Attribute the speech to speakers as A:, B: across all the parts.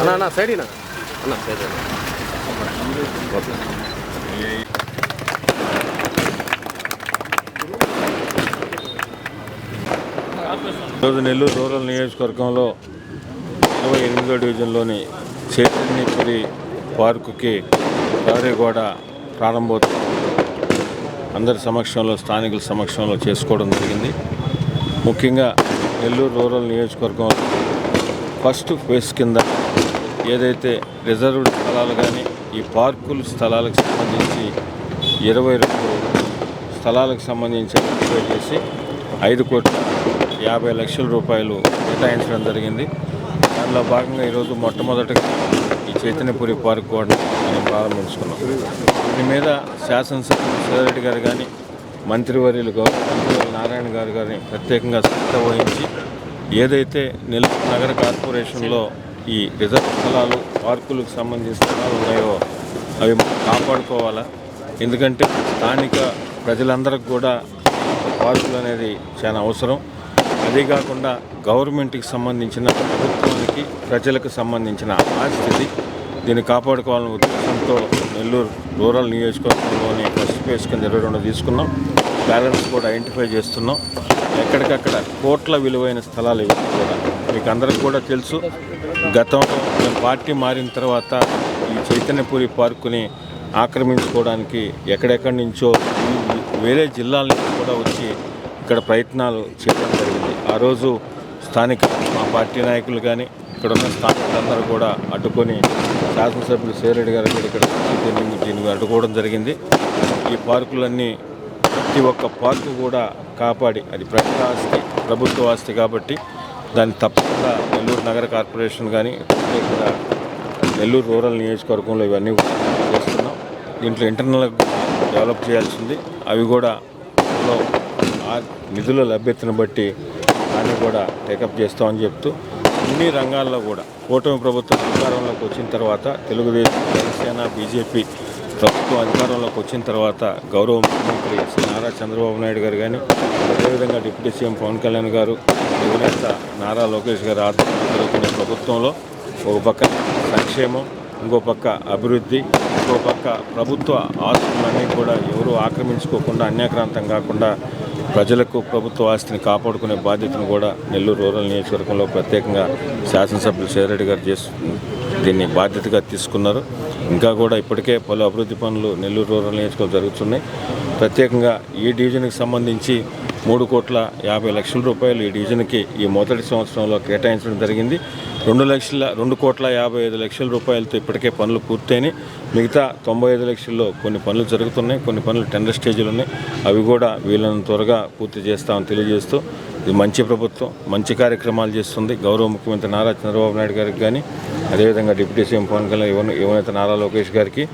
A: అన్న అన్న సైడ్ అన్న సైడ్
B: ఈరోజు నెల్లూరు రూరల్ నియోజకవర్గంలో ఇరవై ఎనిమిదో డివిజన్లోని చైతన్యపురి పార్కుకి ప్రహరీ గోడ ప్రారంభోత్సవం. అందరి సమక్షంలో స్థానికుల సమక్షంలో చేసుకోవడం జరిగింది. ముఖ్యంగా నెల్లూరు రూరల్ నియోజకవర్గం ఫస్ట్ ఫేస్ కింద ఏదైతే రిజర్వ్డ్ స్థలాలు కానీ ఈ పార్కుల స్థలాలకు సంబంధించి ఇరవై రెండు స్థలాలకు సంబంధించి ఐడెంటిఫై చేసి ఐదు కోట్ల యాభై లక్షల రూపాయలు కేటాయించడం జరిగింది. దానిలో భాగంగా ఈరోజు మొట్టమొదటిగా ఈ చైతన్యపురి పార్క్ కూడా మనం ప్రారంభించుకున్నాం దీని మీద శాసనసభ్యులు సుధారెడ్డి గారు కానీ మంత్రివర్యులు గౌరవ నారాయణ గారు గారిని ప్రత్యేకంగా శ్రద్ధ వహించి ఏదైతే నెల్లూరు నగర కార్పొరేషన్లో ఈ రిజర్వ్ స్థలాలు పార్కులకు సంబంధించిన స్థలాలు ఉన్నాయో అవి కాపాడుకోవాలా? ఎందుకంటే స్థానిక ప్రజలందరికి కూడా పార్కులు అనేది చాలా అవసరం. అదే కాకుండా గవర్నమెంట్కి సంబంధించిన ప్రభుత్వానికి ప్రజలకు సంబంధించిన ఆస్తిది. దీన్ని కాపాడుకోవాలనే ఉద్దేశంతో నెల్లూరు రూరల్ నియోజకవర్గంలోని ఫస్ట్ ఫేజ్ కింద ఇరవై రెండు తీసుకున్నాం. బ్యాలెన్స్ కూడా ఐడెంటిఫై చేస్తున్నాం. ఎక్కడికక్కడ కోట్ల విలువైన స్థలాలు ఇవి కూడా మీకు అందరికి కూడా తెలుసు. గతంలో మేము పార్టీ మారిన తర్వాత ఈ చైతన్యపురి పార్కుని ఆక్రమించుకోవడానికి ఎక్కడెక్కడి నుంచో వేరే జిల్లాల నుంచి కూడా వచ్చి ఇక్కడ ప్రయత్నాలు చేయడం జరిగింది. ఆ రోజు స్థానిక మా పార్టీ నాయకులు కానీ ఇక్కడ ఉన్న స్థానికులందరూ కూడా అడ్డుకొని శాసనసభ్యులు సేరెడ్డి గారు ఇక్కడ దీన్ని అడ్డుకోవడం జరిగింది. ఈ పార్కులన్నీ ప్రతి ఒక్క పార్కు కూడా కాపాడి అది ప్రజల ఆస్తి ప్రభుత్వ ఆస్తి కాబట్టి దాన్ని తప్పకుండా నెల్లూరు నగర కార్పొరేషన్ కానీ ఇక్కడ నెల్లూరు రూరల్ నియోజకవర్గంలో ఇవన్నీ చేస్తున్నాం. దీంట్లో ఇంటర్నల్ డెవలప్ చేయాల్సింది. అవి కూడా నిధుల లభ్యతను బట్టి దాన్ని కూడా టేకప్ చేస్తామని చెప్తూ అన్ని రంగాల్లో కూడా కూటమి ప్రభుత్వం అధికారంలోకి వచ్చిన తర్వాత తెలుగుదేశం జనసేన బీజేపీ ప్రభుత్వం అధికారంలోకి వచ్చిన తర్వాత గౌరవ ముఖ్యమంత్రి శ్రీ నారా చంద్రబాబు నాయుడు గారు కానీ అదేవిధంగా డిప్యూటీ సీఎం పవన్ కళ్యాణ్ గారు అధినేత నారా లోకేష్ గారు ఆధ్వర్యంలో జరుగుతున్న ప్రభుత్వంలో ఒక పక్క సంక్షేమం ఇంకో పక్క అభివృద్ధి ఇంకో పక్క ప్రభుత్వ ఆస్తులన్నీ కూడా ఎవరు ఆక్రమించుకోకుండా అన్యాక్రాంతం కాకుండా ప్రజలకు ప్రభుత్వ ఆస్తిని కాపాడుకునే బాధ్యతను కూడా నెల్లూరు రూరల్ నియోజకవర్గంలో ప్రత్యేకంగా శాసనసభ్యులు సేరెడ్డి గారు చేస్తు దీన్ని బాధ్యతగా తీసుకున్నారు. ఇంకా కూడా ఇప్పటికే పలు అభివృద్ధి పనులు నెల్లూరు రూరల్ నియోజకవర్గం జరుగుతున్నాయి. ప్రత్యేకంగా ఈ డివిజన్కి సంబంధించి మూడు కోట్ల యాభై లక్షల రూపాయలు ఈ డివిజన్కి ఈ మొదటి సంవత్సరంలో కేటాయించడం జరిగింది. రెండు లక్షల రెండు కోట్ల యాభై ఐదు లక్షల రూపాయలతో ఇప్పటికే పనులు పూర్తయినాయి. మిగతా తొంభై ఐదు లక్షల్లో కొన్ని పనులు జరుగుతున్నాయి కొన్ని పనులు టెండర్ స్టేజ్లు ఉన్నాయి. అవి కూడా వీళ్ళని త్వరగా పూర్తి చేస్తామని తెలియజేస్తూ ఇది మంచి ప్రభుత్వం మంచి కార్యక్రమాలు చేస్తుంది. గౌరవ ముఖ్యమంత్రి నారా చంద్రబాబు నాయుడు గారికి కానీ అదేవిధంగా డిప్యూటీ సీఎం పవన్ కళ్యాణ్ యువ యువనేత నారా లోకేష్ గారికి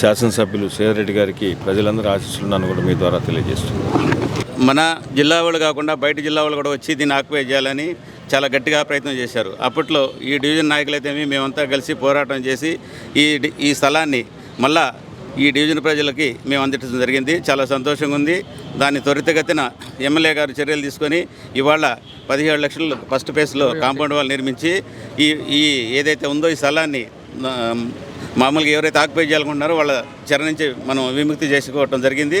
B: శాసనసభ్యులు సేదరెడ్డి గారికి ప్రజలందరూ ఆశిస్తున్నాను కూడా మీ ద్వారా తెలియజేస్తున్నాను.
C: మన జిల్లా వాళ్ళు కాకుండా బయట జిల్లా వాళ్ళు కూడా వచ్చి దీన్ని ఆక్యుపై చేయాలని చాలా గట్టిగా ప్రయత్నం చేశారు. అప్పట్లో ఈ డివిజన్ నాయకులైతేమి మేమంతా కలిసి పోరాటం చేసి ఈ డి- ఈ స్థలాన్ని మళ్ళా ఈ డివిజన్ ప్రజలకి మేము అందించడం జరిగింది. చాలా సంతోషంగా ఉంది. దాన్ని త్వరితగతిన ఎమ్మెల్యే గారు చర్యలు తీసుకొని ఇవాళ పదిహేడు లక్షలు ఫస్ట్ ఫేజ్లో కాంపౌండ్ వాళ్ళు నిర్మించి ఈ ఈ ఏదైతే ఉందో ఈ స్థలాన్ని మామూలుగా ఎవరైతే ఆక్యుపై చేయాలనుకుంటున్నారో వాళ్ళ చెర నుంచి మనం విముక్తి చేసుకోవటం జరిగింది.